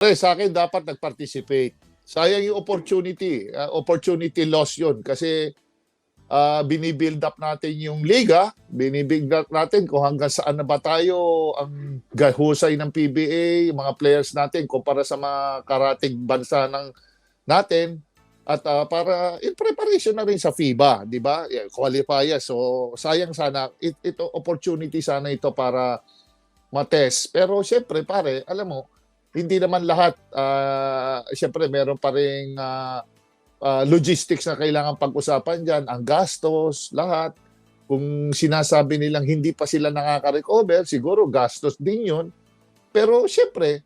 Pre, sa akin dapat nag-participate. Sayang yung opportunity. Ah, opportunity loss yun. Kasi ah, binibuild up natin yung liga. Binibuild up natin kung hanggang saan na ba tayo ang gahusay ng PBA, yung mga players natin kumpara sa mga karating bansa ng natin. At ah, para in preparation na rin sa FIBA, di ba? Yeah, Qualifier. So sayang sana it, ito opportunity sana ito para matest. Pero syempre pare, alam mo, hindi naman lahat ah syempre meron pa ring ah, ah, logistics na kailangan pag-usapan diyan, ang gastos, lahat. Kung sinasabi nilang hindi pa sila nakaka-recover, siguro gastos din 'yon. Pero syempre,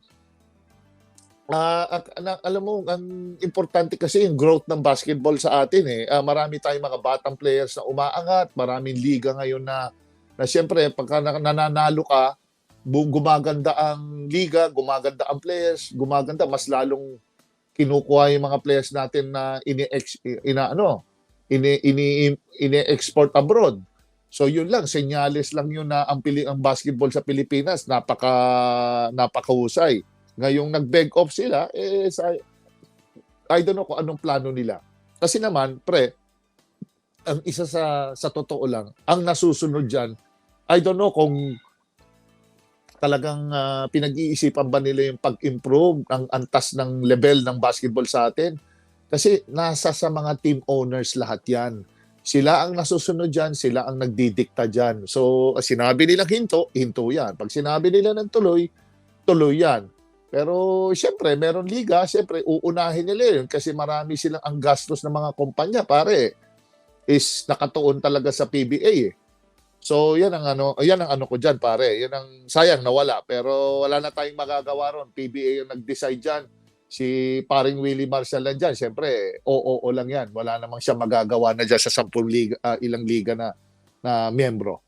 ak- na- alam mo, ang importante kasi yung growth ng basketball sa atin eh. Ah, marami tayong mga batang players na umaangat, maraming liga ngayon na na syempre pagka na- nananalo ka, gumaganda ang liga, gumaganda ang players, gumaganda mas lalong kinukuha yung mga players natin na ini ina ano, ini ini ini-export abroad. So yun lang, senyales lang yun na ang pili ang basketball sa Pilipinas napaka napakahusay. Ngayong nag-beg off sila, eh sa, I don't know kung anong plano nila. Kasi naman, pre, ang isa sa sa totoo lang, ang nasusunod diyan, I don't know kung talagang ah, pinag-iisipan ba nila yung pag-improve ang antas ng level ng basketball sa atin. Kasi nasa sa mga team owners lahat yan. Sila ang nasusunod dyan, sila ang nagdidikta dyan. So, sinabi nilang hinto, hinto yan. Pag sinabi nila ng tuloy, tuloy yan. Pero, syempre, meron liga, syempre, uunahin nila yun kasi marami silang ang gastos ng mga kumpanya, pare, is nakatuon talaga sa PBA eh. So, yan ang ano, yan ang ano ko diyan, pare. Yan ang sayang nawala, pero wala na tayong magagawa ron. PBA yung nag-decide diyan. Si paring Willie Marshall lang dyan, syempre, oo, oo lang yan. Wala namang siya magagawa na dyan sa 10 liga, ah, ilang liga na, na miyembro.